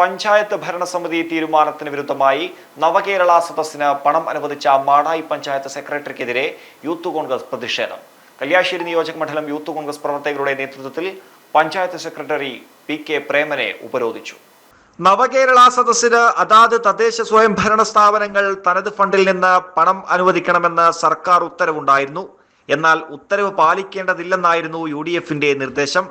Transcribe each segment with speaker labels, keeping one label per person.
Speaker 1: പഞ്ചായത്ത് ഭരണസമിതി തീരുമാനത്തിന് വിരുദ്ധമായി നവകേരള സദസ്സിന് പണം അനുവദിച്ച മാടായി പഞ്ചായത്ത് സെക്രട്ടറിക്കെതിരെ യൂത്ത് കോൺഗ്രസ് പ്രതിഷേധം. കല്യാശ്ശേരി നിയോജക മണ്ഡലം യൂത്ത് കോൺഗ്രസ് പ്രവർത്തകരുടെ നേതൃത്വത്തിൽ പഞ്ചായത്ത് സെക്രട്ടറി പി കെ പ്രേമനെ ഉപരോധിച്ചു. നവകേരള സദസ്സിന് അതാത് തദ്ദേശ സ്വയംഭരണ സ്ഥാപനങ്ങൾ തനത് ഫണ്ടിൽ നിന്ന് പണം അനുവദിക്കണമെന്ന് സർക്കാർ ഉത്തരവുണ്ടായിരുന്നു. എന്നാൽ ഉത്തരവ് പാലിക്കേണ്ടതില്ലെന്നായിരുന്നു യു നിർദ്ദേശം.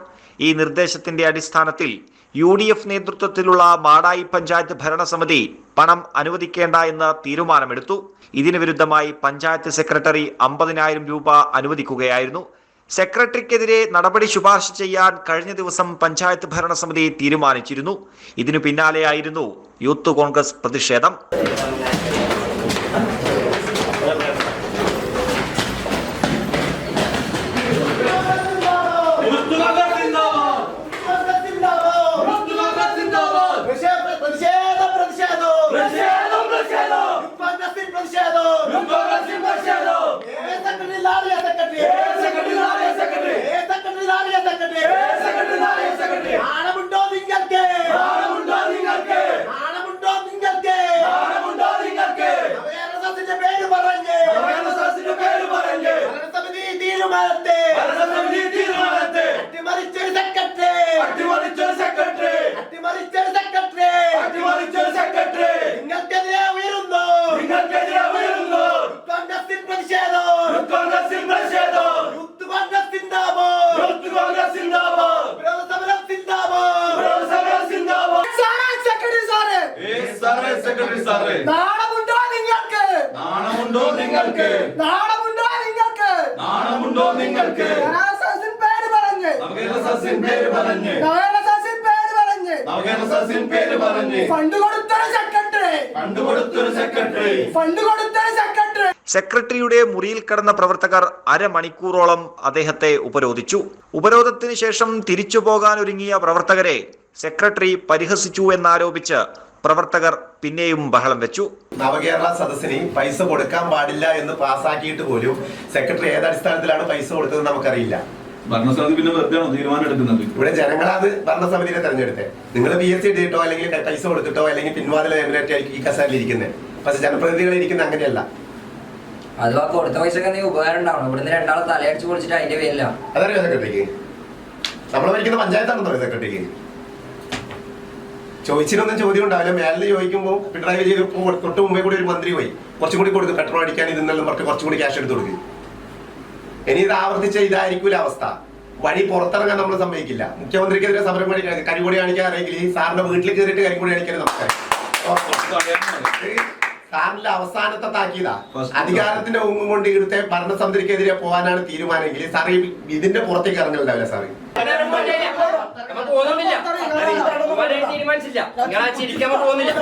Speaker 1: ഈ നിർദ്ദേശത്തിന്റെ അടിസ്ഥാനത്തിൽ യു ഡി എഫ് നേതൃത്വത്തിലുള്ള മാടായി പഞ്ചായത്ത് ഭരണസമിതി പണം അനുവദിക്കേണ്ട എന്ന് തീരുമാനമെടുത്തു. ഇതിന് വിരുദ്ധമായി പഞ്ചായത്ത് സെക്രട്ടറി അമ്പതിനായിരം രൂപ അനുവദിക്കുകയായിരുന്നു. സെക്രട്ടറിക്കെതിരെ നടപടി ശുപാർശ ചെയ്യാൻ കഴിഞ്ഞ ദിവസം പഞ്ചായത്ത് ഭരണസമിതി തീരുമാനിച്ചിരുന്നു. ഇതിനു പിന്നാലെയായിരുന്നു യൂത്ത് കോൺഗ്രസ് പ്രതിഷേധം
Speaker 2: മുത്തുനഗർ സിന്ദാബാദ് മുത്തുനഗർ സിന്ദാബാദ്
Speaker 3: പ്രതിഷേധം പ്രതിഷേധം
Speaker 2: പ്രതിഷേധം പ്രതിഷേധം
Speaker 3: കോൺഗ്രസിൽ പ്രതിഷേധം
Speaker 2: കോൺഗ്രസിൽ പ്രതിഷേധം
Speaker 3: ഏ സെക്രട്ടറി ലാളിയ സെക്രട്ടറി
Speaker 2: ഏ സെക്രട്ടറി ലാളിയ സെക്രട്ടറി
Speaker 3: ഏ സെക്രട്ടറി ലാളിയ സെക്രട്ടറി.
Speaker 2: ഏ സെക്രട്ടറി ലാളിയ സെക്രട്ടറി.
Speaker 3: നാണമുണ്ടോ നിങ്ങൾക്ക്?
Speaker 2: നാണമുണ്ടോ നിങ്ങൾക്ക്?
Speaker 3: നാണമുണ്ടോ നിങ്ങൾക്ക്?
Speaker 2: നാണമുണ്ടോ നിങ്ങൾക്ക്?
Speaker 3: നവകേരളത്തിന്റെ പേര് പറഞ്ഞ്.
Speaker 2: നവകേരളത്തിന്റെ പേര് പറഞ്ഞ്.
Speaker 3: ഭരണസമിതി തീരുമാനത്തെ.
Speaker 2: ഭരണസമിതി തീരുമാനത്തെ.
Speaker 3: അട്ടിമറിച്ചൊരു സെക്രട്ടറി.
Speaker 2: അട്ടിമറിച്ചൊരു സെക്രട്ടറി.
Speaker 3: അട്ടിമറിച്ചൊരു സെക്രട്ടറി.
Speaker 2: അട്ടിമറിച്ചൊരു സെക്രട്ടറി.
Speaker 3: നിങ്ങൾക്കെതിരെ ഉയരുന്നു.
Speaker 2: നിങ്ങൾക്കെതിരെ
Speaker 3: കോൺഗ്രസിൽ പ്രതിഷേധം യൂത്ത് കോൺഗ്രസ് സിന്ദാബോ
Speaker 2: യൂത്ത് കോൺഗ്രസ് സിന്ദാബാദ്.
Speaker 3: വിരോധ സമരം സിന്ദാബോ
Speaker 2: സമരം സിന്ദാബാദ്.
Speaker 3: Secretary sir.
Speaker 2: ഏ സാറേ സെക്രട്ടറി സാറേ.
Speaker 3: നാണമുണ്ടോ നിങ്ങൾക്ക്?
Speaker 2: നാണമുണ്ടോ നിങ്ങൾക്ക്?
Speaker 3: നാണമുണ്ടോ നിങ്ങൾക്ക്?
Speaker 2: നാണമുണ്ടോ നിങ്ങൾക്ക്?
Speaker 3: നവകേരള പേര് പറഞ്ഞ്.
Speaker 2: നമുക്ക് സസ്യൻ പേര് പറഞ്ഞ്.
Speaker 3: നവകേരള പേര് പറഞ്ഞ്.
Speaker 2: നമുക്ക് സസ്യൻ പേര് പറഞ്ഞ്.
Speaker 3: ഫണ്ട് കൊടുത്തൊരു സെക്രട്ടറി. ഫണ്ട് കൊടുത്തൊരു സെക്രട്ടറി.
Speaker 1: സെക്രട്ടറിയുടെ മുറിയിൽ കടന്ന പ്രവർത്തകർ അരമണിക്കൂറോളം അദ്ദേഹത്തെ ഉപരോധിച്ചു. ഉപരോധത്തിന് ശേഷം തിരിച്ചു പോകാനൊരുങ്ങിയ പ്രവർത്തകരെ സെക്രട്ടറി പരിഹസിച്ചു എന്നാരോപിച്ച് പ്രവർത്തകർ പിന്നെയും ബഹളം വെച്ചു.
Speaker 4: നവകേരള സദസ്സിന് പൈസ കൊടുക്കാൻ പാടില്ല എന്ന് പാസ്സാക്കിയിട്ട് പോലും സെക്രട്ടറി ഏത് അടിസ്ഥാനത്തിലാണ് പൈസ കൊടുത്തത് നമുക്കറിയില്ല.
Speaker 5: ഭരണസമിതി പിന്നെ വെറുതെയാണോ തീരുമാനം എടുക്കുന്നത്?
Speaker 4: ഇവിടെ ജനങ്ങളാണ് ഭരണസമിതിനെ തെരഞ്ഞെടുത്തത് നിങ്ങൾ പി എസ് സി ഇട്ടിട്ടോ അല്ലെങ്കിൽ പൈസ കൊടുത്തിട്ടോ അല്ലെങ്കിൽ പിൻവാതിൽ ആയിരിക്കും ഈ കസാലിൽ ഇരിക്കുന്നത് പക്ഷെ ജനപ്രതിനിധികൾ ഇരിക്കുന്നത് അങ്ങനെയല്ല.
Speaker 6: അത് ആ കൊടുത്ത പൈസക്ക് എന്തെങ്കിലും ഉപകാരം ഉണ്ടാവണം. ഇവിടുന്ന് രണ്ടാളെ തലയടിച്ച് പൊളിച്ചിട്ട് അതിന്റെ പേരില്ല
Speaker 4: അതറിയോ സെക്രട്ടറിക്ക്? നമ്മളെ ഭരിക്കുന്ന പഞ്ചായത്താണെന്നോ സെക്രട്ടറിക്ക്? ചോദിച്ചിട്ടൊന്നും ചോദ്യം ഉണ്ടാവില്ല. മേലിൽ ചോദിക്കുമ്പോൾ പിണറായി വിജയൻ തൊട്ട് മുമ്പേ കൂടി ഒരു മന്ത്രി പോയി. കുറച്ചും കൂടി കൊടുക്കും പെട്രോൾ അടിക്കാൻ ഇതെന്നെല്ലാം പറഞ്ഞ് കുറച്ചും കൂടി ക്യാഷ് എടുത്ത് കൊടുക്കും. ഇനി ഇത് ആവർത്തിച്ച ഇതായിരിക്കൂല അവസ്ഥ. വഴി പുറത്തിറങ്ങാൻ നമ്മൾ സമ്മതിക്കില്ല. മുഖ്യമന്ത്രിക്കെതിരെ സമരം പണി കരിപൊടി കാണിക്കാൻ അറിയില്ല സാറിന്റെ വീട്ടിൽ കയറിയിട്ട് കരിപൊടി കാണിക്കാൻ നമുക്ക് സാറിന്റെ അവസാനത്തെ താക്കീതാ. അധികാരത്തിന്റെ ഉമ്മ കൊണ്ട് ഇവിടുത്തെ ഭരണസമിതിക്കെതിരെ പോകാനാണ് തീരുമാനമെങ്കിൽ സാർ ഇതിന്റെ പുറത്തേക്ക് ഇറങ്ങലുണ്ടാവില്ല സാറേ.
Speaker 6: തീരുമാനിച്ചില്ല. ചിരിക്കാൻ പോകുന്നില്ല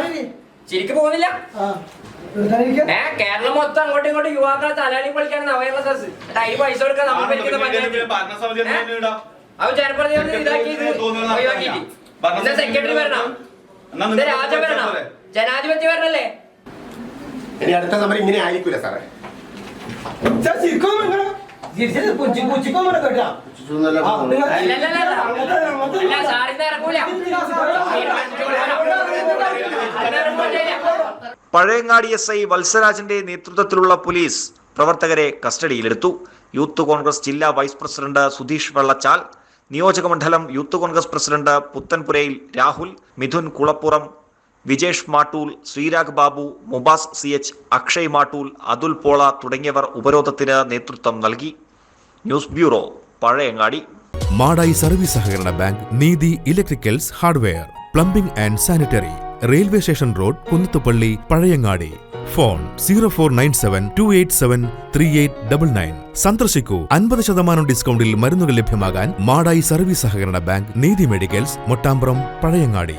Speaker 6: ചിരിക്ക് പോകുന്നില്ല ഏ കേരളം മൊത്തം അങ്ങോട്ടും ഇങ്ങോട്ടും യുവാക്കളെ തലാളി കളിക്കാണ് അവയർനെസ് അതിന് പൈസ കൊടുക്കാൻ നമ്മൾ? അത് ജനപ്രതിനിധി ഇതാക്കി സെക്രട്ടറി വരണം രാജ വരണം ജനാധിപത്യ വരണല്ലേ
Speaker 4: ഇനി അടുത്ത സമരം ഇങ്ങനെ ആയിരിക്കൂല സാറേ.
Speaker 1: പഴയങ്ങാടി എസ് ഐ വത്സരാജന്റെ നേതൃത്വത്തിലുള്ള പോലീസ് പ്രവർത്തകരെ കസ്റ്റഡിയിലെടുത്തു. യൂത്ത് കോൺഗ്രസ് ജില്ലാ വൈസ് പ്രസിഡന്റ് സുധീഷ് വെള്ളച്ചാൽ നിയോജക മണ്ഡലം youth Congress president Puthenpurayil Rahul Mithun Kulappuram Vijesh Mattool Sreerag Babu Mubas C H Akshay Mattool Athul Pola തുടങ്ങിയവർ ഉപരോധത്തിന് നേതൃത്വം നൽകി. News bureau Pazhayangadi.
Speaker 7: Madayi service സഹകരണ bank Neethi electricals hardware plumbing and sanitary railway station road Kunnathupalli Pazhayangadi. Phone zero four nine seven two eight seven three eight double nine. സന്ദർശിക്കൂ. അൻപത് ശതമാനം ഡിസ്കൗണ്ടിൽ മരുന്നുകൾ ലഭ്യമാകാൻ മാടായി സർവീസ് സഹകരണ ബാങ്ക് നീതി മെഡിക്കൽസ് മൊട്ടാമ്പ്രം പഴയങ്ങാടി.